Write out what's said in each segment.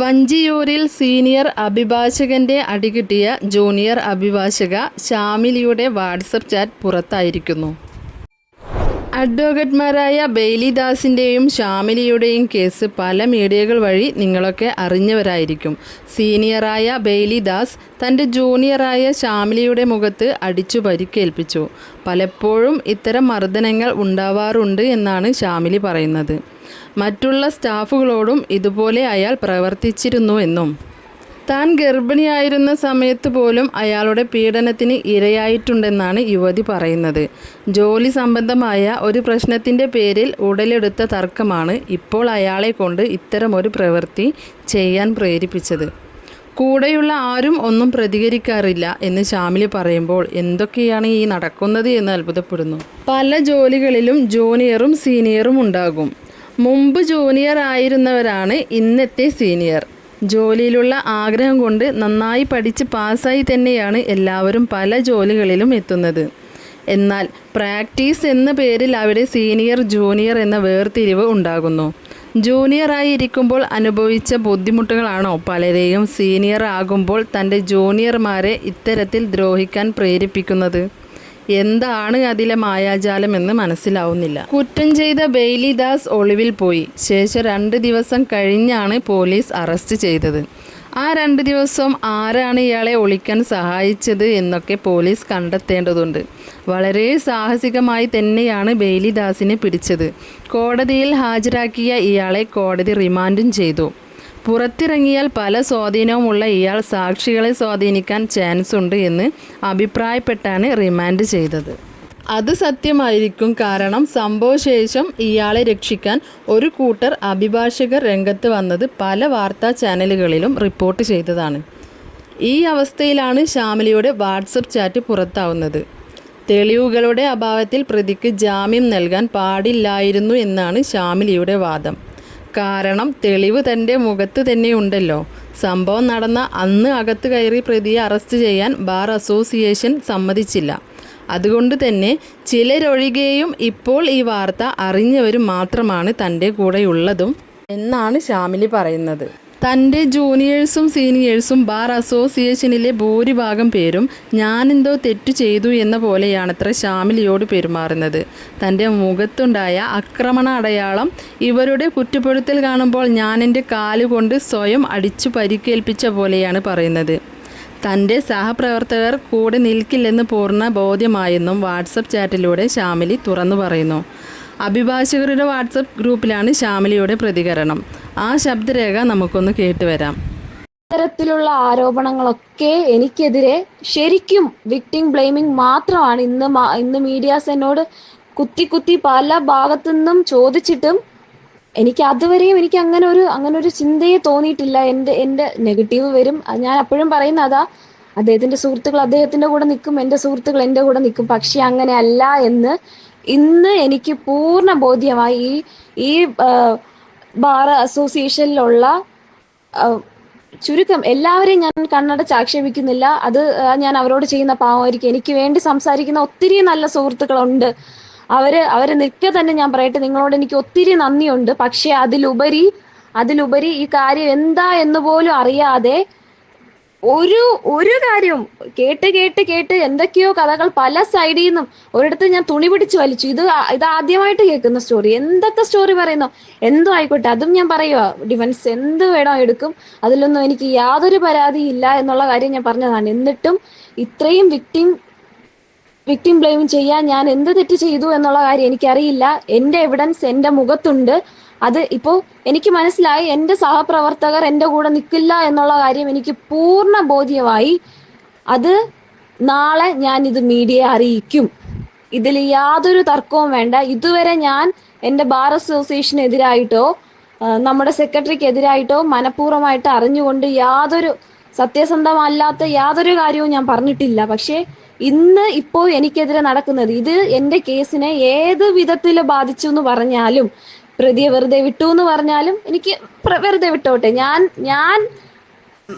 വഞ്ചിയൂരിൽ senior അഭിഭാഷകന്റെ അടികിട്ടിയ junior അഭിഭാഷക ശാമിലിയുടെ വാട്സപ്പ് ചാറ്റ് പുറത്തായിരിക്കുന്നു. അഡ്വക്കേറ്റ്മാരായ ബെയ്ലിദാസിന്റെയും ഷാമിലിയുടെയും കേസ് പല മീഡിയകൾ വഴി നിങ്ങളൊക്കെ അറിഞ്ഞവരായിരിക്കും. സീനിയറായ ബെയ്ലിദാസ് തന്റെ ജൂനിയറായ ഷാമിലിയുടെ മുഖത്ത് അടിച്ചു പരിക്കേൽപ്പിച്ചു. പലപ്പോഴും ഇത്തരം മർദ്ദനങ്ങൾ ഉണ്ടാവാറുണ്ട് എന്നാണ് ഷാമിലി പറയുന്നത്. മറ്റുള്ള സ്റ്റാഫുകളോടും ഇതുപോലെ അയാൾ പ്രവർത്തിച്ചിരുന്നു എന്നും. താൻ ഗർഭിണിയായിരുന്ന സമയത്ത് പോലും അയാളുടെ പീഡനത്തിന് ഇരയായിട്ടുണ്ടെന്നാണ് യുവതി പറയുന്നത്. ജോലി സംബന്ധമായ ഒരു പ്രശ്നത്തിന്റെ പേരിൽ ഉടലെടുത്ത തർക്കമാണ് ഇപ്പോൾ അയാളെ കൊണ്ട് ഇത്തരമൊരു പ്രവൃത്തി ചെയ്യാൻ പ്രേരിപ്പിച്ചത്. കൂടെയുള്ള ആരും ഒന്നും പ്രതികരിക്കാറില്ല എന്ന് ശാമിലി പറയുമ്പോൾ എന്തൊക്കെയാണ് ഈ നടക്കുന്നത് എന്ന് അത്ഭുതപ്പെടുന്നു. പല ജോലികളിലും ജൂനിയറും സീനിയറും ഉണ്ടാകും. മുമ്പ് ജൂനിയർ ആയിരുന്നവരാണ് ഇന്നത്തെ സീനിയർ. ജോലിയിലുള്ള ആഗ്രഹം കൊണ്ട് നന്നായി പഠിച്ച് പാസ്സായി തന്നെയാണ് എല്ലാവരും പല ജോലികളിലും എത്തുന്നത്. എന്നാൽ പ്രാക്ടീസ് എന്ന പേരിൽ അവിടെ സീനിയർ ജൂനിയർ എന്ന വേർതിരിവ് ഉണ്ടാകുന്നു. ജൂനിയറായി ഇരിക്കുമ്പോൾ അനുഭവിച്ച ബുദ്ധിമുട്ടുകളാണോ? പലരെയും സീനിയർ ആകുമ്പോൾ തന്റെ ജൂനിയർമാരെ ഇത്തരത്തിൽ ദ്രോഹിക്കാൻ പ്രേരിപ്പിക്കുന്നത്. എന്താണ് അതിലെ മായാജാലം എന്ന് മനസ്സിലാവുന്നില്ല. കുറ്റം ചെയ്ത ബെയ്ലി ദാസ് ഒളിവിൽ പോയി. ശേഷം രണ്ട് ദിവസം കഴിഞ്ഞാണ് പോലീസ് അറസ്റ്റ് ചെയ്തത്. ആ രണ്ട് ദിവസം ആരാണ് ഇയാളെ ഒളിക്കാൻ സഹായിച്ചത് എന്നൊക്കെ പോലീസ് കണ്ടെത്തേണ്ടതുണ്ട്. വളരെ സാഹസികമായി തന്നെയാണ് ബെയ്ലി ദാസിനെ പിടിച്ചത്. കോടതിയിൽ ഹാജരാക്കിയ ഇയാളെ കോടതി റിമാൻഡും ചെയ്തു. പുറത്തിറങ്ങിയാൽ പല സ്വാധീനവുമുള്ള ഇയാൾ സാക്ഷികളെ സ്വാധീനിക്കാൻ ചാൻസ് ഉണ്ട് എന്ന് അഭിപ്രായപ്പെട്ടാണ് റിമാൻഡ് ചെയ്തത്. അത് സത്യമായിരിക്കും കാരണം സംഭവശേഷം ഇയാളെ രക്ഷിക്കാൻ ഒരു കൂട്ടർ അഭിഭാഷകർ രംഗത്ത് വന്നത് പല വാർത്താ ചാനലുകളിലും റിപ്പോർട്ട് ചെയ്തതാണ്. ഈ അവസ്ഥയിലാണ് ശ്യാമലിയുടെ വാട്സപ്പ് ചാറ്റ് പുറത്താവുന്നത്. തെളിവുകളുടെ അഭാവത്തിൽ പ്രതിക്ക് ജാമ്യം നൽകാൻ പാടില്ലായിരുന്നു എന്നാണ് ശ്യാമിലിയുടെ വാദം. കാരണം തെളിവ് തന്റെ മുഖത്ത് തന്നെ ഉണ്ടല്ലോ. സംഭവം നടന്ന അന്ന് അകത്ത് കയറി പ്രതിയെ അറസ്റ്റ് ചെയ്യാൻ ബാർ അസോസിയേഷൻ സമ്മതിച്ചില്ല. അതുകൊണ്ട് തന്നെ ചിലരൊഴികെയും ഇപ്പോൾ ഈ വാർത്ത അറിഞ്ഞവരും മാത്രമാണ് തന്റെ കൂടെയുള്ളതും എന്നാണ് ഷാമിലി പറയുന്നത്. തന്റെ ജൂനിയേഴ്സും സീനിയേഴ്സും ബാർ അസോസിയേഷനിലെ ഭൂരിഭാഗം പേരും ഞാനെന്തോ തെറ്റു ചെയ്തു എന്ന പോലെയാണത്ര ശ്യാമിലിയോട് പെരുമാറുന്നത്. തന്റെ മുഖത്തുണ്ടായ ആക്രമണ അടയാളം ഇവരുടെ കുറ്റപ്പെടുത്തൽ കാണുമ്പോൾ ഞാനെന്റെ കാലുകൊണ്ട് സ്വയം അടിച്ചു പരിക്കേൽപ്പിച്ച പോലെയാണ് പറയുന്നത്. തന്റെ സഹപ്രവർത്തകർ കൂടെ നിൽക്കില്ലെന്ന് പൂർണ ബോധ്യമായെന്നും വാട്സപ്പ് ചാറ്റിലൂടെ ശ്യാമിലി തുറന്നു പറയുന്നു. അഭിഭാഷകരുടെ വാട്സപ്പ് ഗ്രൂപ്പിലാണ് ശ്യാമിലിയുടെ പ്രതികരണം. ആ ശബ്ദരേഖ നമുക്കൊന്ന് കേട്ടുവരാം ഇത്തരത്തിലുള്ള ആരോപണങ്ങളൊക്കെ എനിക്കെതിരെ ശരിക്കും വിക്ടിം ബ്ലെയിമിംഗ് മാത്രമാണ് ഇന്ന് ഇന്ന് മീഡിയാസ് എന്നോട് കുത്തി കുത്തി പല ഭാഗത്തു നിന്നും ചോദിച്ചിട്ടും എനിക്ക് അതുവരെയും എനിക്ക് അങ്ങനെ ഒരു അങ്ങനെ ഒരു ചിന്തയെ തോന്നിയിട്ടില്ല. എന്റെ എന്റെ നെഗറ്റീവ് വരും. ഞാൻ അപ്പോഴും പറയുന്ന അതാ അദ്ദേഹത്തിന്റെ സുഹൃത്തുക്കൾ അദ്ദേഹത്തിന്റെ കൂടെ നിൽക്കും എന്റെ സുഹൃത്തുക്കൾ എന്റെ കൂടെ നിൽക്കും. പക്ഷെ അങ്ങനെ അല്ല എന്ന് ഇന്ന് എനിക്ക് പൂർണ ബോധ്യമായി ഈ ഈ ബാർ അസോസിയേഷനിലുള്ള ചുരുക്കം എല്ലാവരെയും ഞാൻ കണ്ണടച്ച് ആക്ഷേപിക്കുന്നില്ല. അത് ഞാൻ അവരോട് ചെയ്യുന്ന പാവമായിരിക്കും. എനിക്ക് വേണ്ടി സംസാരിക്കുന്ന ഒത്തിരി നല്ല സുഹൃത്തുക്കളുണ്ട്. അവർ അവർ നിൽക്കെ തന്നെ ഞാൻ പറയട്ടെ നിങ്ങളോട് എനിക്ക് ഒത്തിരി നന്ദിയുണ്ട്. പക്ഷെ അതിലുപരി അതിലുപരി ഈ കാര്യം എന്താ എന്ന് പോലും അറിയാതെ ഒരു ഒരു കാര്യം കേട്ട് കേട്ട് കേട്ട് എന്തൊക്കെയോ കഥകൾ പല സൈഡിൽ നിന്നും ഒരിടത്ത് ഞാൻ തുണി പിടിച്ച് വലിച്ചു. ഇത് ഇത് ആദ്യമായിട്ട് കേൾക്കുന്ന സ്റ്റോറി എന്തൊക്കെ സ്റ്റോറി പറയുന്നു? എന്തോ ആയിക്കോട്ടെ. അതും ഞാൻ പറയുക ഡിഫൻസ് എന്ത് വേണോ എടുക്കും. അതിലൊന്നും എനിക്ക് യാതൊരു പരാതിയില്ല എന്നുള്ള കാര്യം ഞാൻ പറഞ്ഞതാണ്. എന്നിട്ടും ഇത്രയും വിക്ടിം വിക്ടിം ബ്ലെയിം ചെയ്യാൻ ഞാൻ എന്ത് തെറ്റ് ചെയ്തു എന്നുള്ള കാര്യം എനിക്കറിയില്ല. എന്റെ എവിഡൻസ് എന്റെ മുഖത്തുണ്ട്. അത് ഇപ്പോൾ എനിക്ക് മനസ്സിലായി എന്റെ സഹപ്രവർത്തകർ എന്റെ കൂടെ നിൽക്കില്ല എന്നുള്ള കാര്യം എനിക്ക് പൂർണ ബോധ്യമായി. അത് നാളെ ഞാൻ ഇത് മീഡിയയെ അറിയിക്കും. ഇതിൽ യാതൊരു തർക്കവും വേണ്ട. ഇതുവരെ ഞാൻ എന്റെ ബാർ അസോസിയേഷനെതിരായിട്ടോ നമ്മുടെ സെക്രട്ടറിക്ക് എതിരായിട്ടോ മനഃപൂർവമായിട്ട് അറിഞ്ഞുകൊണ്ട് യാതൊരു സത്യസന്ധമല്ലാത്ത യാതൊരു കാര്യവും ഞാൻ പറഞ്ഞിട്ടില്ല. പക്ഷേ ഇന്ന് ഇപ്പോൾ എനിക്കെതിരെ നടക്കുന്നത് ഇത് എന്റെ കേസിനെ ഏത് വിധത്തിൽ ബാധിച്ചു എന്ന് പറഞ്ഞാലും പ്രതിയെ വെറുതെ വിട്ടു എന്ന് പറഞ്ഞാലും എനിക്ക് വെറുതെ വിട്ടോട്ടെ. ഞാൻ ഞാൻ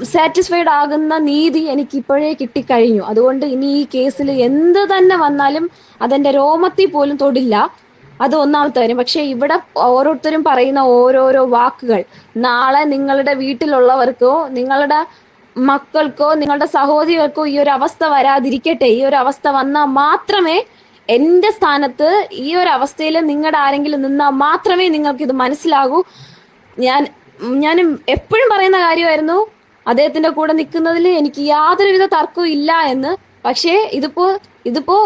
സാറ്റിസ്ഫൈഡ് ആകുന്ന നീതി എനിക്ക് ഇപ്പോഴേ കിട്ടിക്കഴിഞ്ഞു. അതുകൊണ്ട് ഇനി ഈ കേസിൽ എന്ത് തന്നെ വന്നാലും അതെന്റെ രോമത്തിൽ പോലും തൊടില്ല. അത് ഒന്നാമത്തെ കാര്യം. പക്ഷെ ഇവിടെ ഓരോരുത്തരും പറയുന്ന ഓരോരോ വാക്കുകൾ. നാളെ നിങ്ങളുടെ വീട്ടിലുള്ളവർക്കോ നിങ്ങളുടെ മക്കൾക്കോ നിങ്ങളുടെ സഹോദരികൾക്കോ ഈ ഒരു അവസ്ഥ വരാതിരിക്കട്ടെ. ഈ ഒരു അവസ്ഥ വന്നാൽ മാത്രമേ എന്റെ സ്ഥാനത്ത് ഈ ഒരു അവസ്ഥയിൽ നിങ്ങളുടെ ആരെങ്കിലും നിന്നാൽ മാത്രമേ നിങ്ങൾക്ക് ഇത് മനസ്സിലാകൂ. ഞാൻ ഞാൻ എപ്പോഴും പറയുന്ന കാര്യമായിരുന്നു അദ്ദേഹത്തിന്റെ കൂടെ നിൽക്കുന്നതിൽ എനിക്ക് യാതൊരുവിധ തർക്കവും ഇല്ല എന്ന്. പക്ഷേ ഇതിപ്പോ ഇതിപ്പോ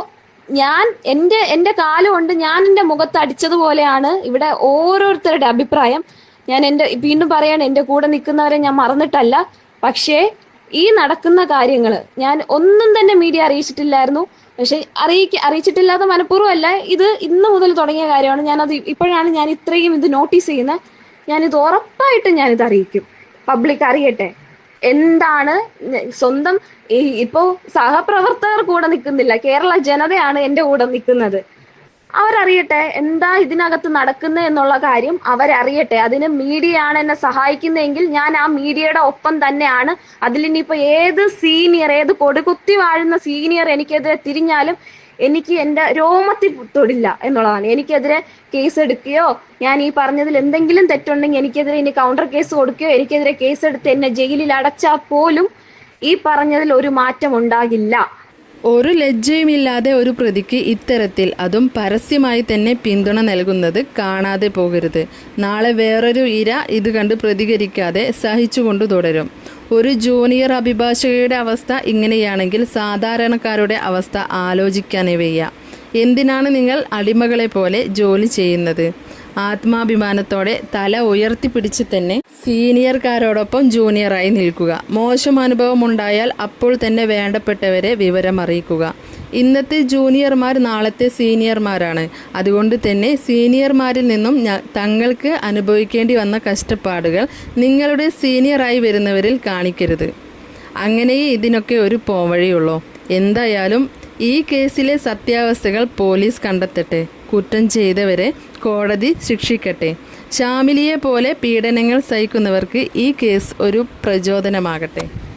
ഞാൻ എന്റെ എന്റെ കാലം കൊണ്ട് ഞാൻ എന്റെ മുഖത്ത് അടിച്ചതുപോലെയാണ് ഇവിടെ ഓരോരുത്തരുടെ അഭിപ്രായം. ഞാൻ എന്റെ വീണ്ടും പറയാണ് എന്റെ കൂടെ നിൽക്കുന്നവരെ ഞാൻ മറന്നിട്ടല്ല. പക്ഷേ ഈ നടക്കുന്ന കാര്യങ്ങൾ ഞാൻ ഒന്നും തന്നെ മീഡിയ അറിയിച്ചിട്ടില്ലായിരുന്നു. പക്ഷെ അറിയിക്ക അറിയിച്ചിട്ടില്ലാത്ത മനഃപൂർവമല്ല ഇത് ഇന്ന് മുതൽ തുടങ്ങിയ കാര്യമാണ്. ഞാനത് ഇപ്പോഴാണ് ഞാൻ ഇത്രയും ഇത് നോട്ടീസ് ചെയ്യുന്നത് ഞാനിത് ഉറപ്പായിട്ടും ഞാനിത് അറിയിക്കും. പബ്ലിക് അറിയട്ടെ. എന്താണ് സ്വന്തം ഇപ്പോൾ ഇപ്പോ സഹപ്രവർത്തകർ കൂടെ നിൽക്കുന്നില്ല കേരള ജനതയാണ് എന്റെ കൂടെ നിൽക്കുന്നത് അവരറിയട്ടെ എന്താ ഇതിനകത്ത് നടക്കുന്നത് എന്നുള്ള കാര്യം അവരറിയട്ടെ. അതിന് മീഡിയ ആണ് എന്നെ സഹായിക്കുന്നതെങ്കിൽ ഞാൻ ആ മീഡിയയുടെ ഒപ്പം തന്നെയാണ്. അതിലിനിയിപ്പോ ഏത് സീനിയർ ഏത് കൊടുകുത്തി വാഴുന്ന സീനിയർ എനിക്കെതിരെ തിരിഞ്ഞാലും എനിക്ക് എന്റെ രോമത്തിൽ തൊടില്ല എന്നുള്ളതാണ്. എനിക്കെതിരെ കേസ് എടുക്കുകയോ ഞാൻ ഈ പറഞ്ഞതിൽ എന്തെങ്കിലും തെറ്റുണ്ടെങ്കിൽ എനിക്കെതിരെ ഇനി കൗണ്ടർ കേസ് കൊടുക്കുകയോ എനിക്കെതിരെ കേസ് എടുത്ത് എന്നെ ജയിലിൽ അടച്ചാൽ പോലും ഈ പറഞ്ഞതിൽ ഒരു മാറ്റം ഉണ്ടാകില്ല. ഒരു ലജ്ജയുമില്ലാതെ ഒരു പ്രതിക്ക് ഇത്തരത്തിൽ അതും പരസ്യമായി തന്നെ പിന്തുണ നൽകുന്നത് കാണാതെ പോകരുത്. നാളെ വേറൊരു ഇര ഇത് കണ്ട് പ്രതികരിക്കാതെ സഹിച്ചുകൊണ്ട് തുടരും. ഒരു ജൂനിയർ അഭിഭാഷകയുടെ അവസ്ഥ ഇങ്ങനെയാണെങ്കിൽ സാധാരണക്കാരുടെ അവസ്ഥ ആലോചിക്കാനേ വയ്യ. എന്തിനാണ് നിങ്ങൾ അടിമകളെ പോലെ ജോലി ചെയ്യുന്നത്? ആത്മാഭിമാനത്തോടെ തല ഉയർത്തിപ്പിടിച്ച് തന്നെ സീനിയർക്കാരോടൊപ്പം ജൂനിയറായി നിൽക്കുക. മോശം അനുഭവം ഉണ്ടായാൽ അപ്പോൾ തന്നെ വേണ്ടപ്പെട്ടവരെ വിവരം അറിയിക്കുക ഇന്നത്തെ ജൂനിയർമാർ നാളത്തെ സീനിയർമാരാണ്. അതുകൊണ്ട് തന്നെ സീനിയർമാരിൽ നിന്നും തങ്ങൾക്ക് അനുഭവിക്കേണ്ടി വന്ന കഷ്ടപ്പാടുകൾ നിങ്ങളുടെ സീനിയറായി വരുന്നവരിൽ കാണിക്കരുത്. അങ്ങനെ ഇതിനൊക്കെ ഒരു പോവഴിയുള്ളൂ എന്തായാലും ഈ കേസിലെ സത്യാവസ്ഥകൾ പോലീസ് കണ്ടെത്തട്ടെ. കുറ്റം ചെയ്തവരെ കോടതി ശിക്ഷിക്കട്ടെ. ഷാമിലിയെ പോലെ പീഡനങ്ങൾ സഹിക്കുന്നവർക്ക് ഈ കേസ് ഒരു പ്രചോദനമാകട്ടെ.